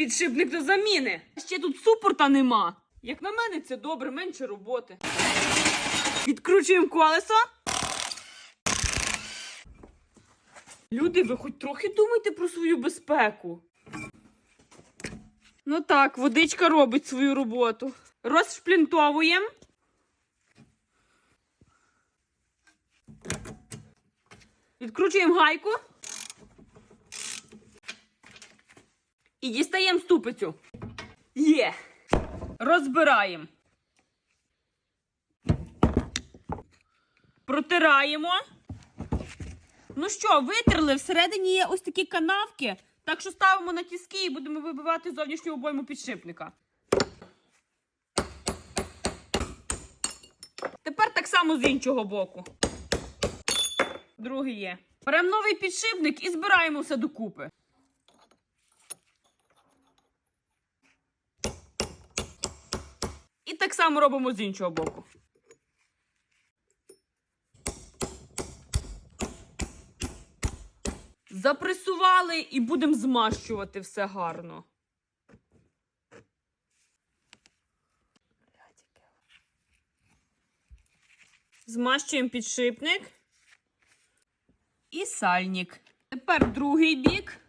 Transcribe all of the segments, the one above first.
підшипник до заміни. Ще тут супорта нема. Як на мене, це добре, менше роботи. Відкручуємо колесо. Люди, ви хоч трохи думайте про свою безпеку. Ну так, водичка робить свою роботу. Розшплінтовуємо. Відкручуємо гайку. І дістаємо ступицю. Є. Розбираємо. Протираємо. Ну що, витерли, всередині є ось такі канавки. Так що ставимо на тіски і будемо вибивати зовнішню обойму підшипника. Тепер так само з іншого боку. Другий є. Беремо новий підшипник і збираємо все докупи. І так само робимо з іншого боку. Запресували і будемо змащувати все гарно. Змащуємо підшипник і сальник. Тепер другий бік.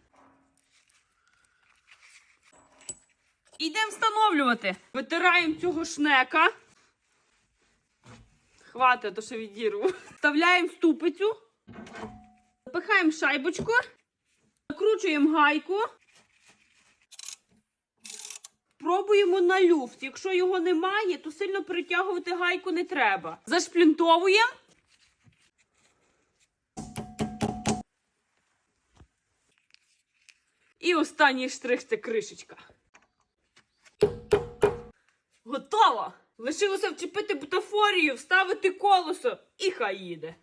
Ідемо встановлювати. Витираємо цього шнека. Хватить, то що відірву. Вставляємо ступицю. Запихаємо шайбочку. Закручуємо гайку. Пробуємо на люфт. Якщо його немає, то сильно перетягувати гайку не треба. Зашплінтовуємо. І останній штрих це кришечка. Готово! Лишилося вчепити бутафорію, вставити колесо і хай їде.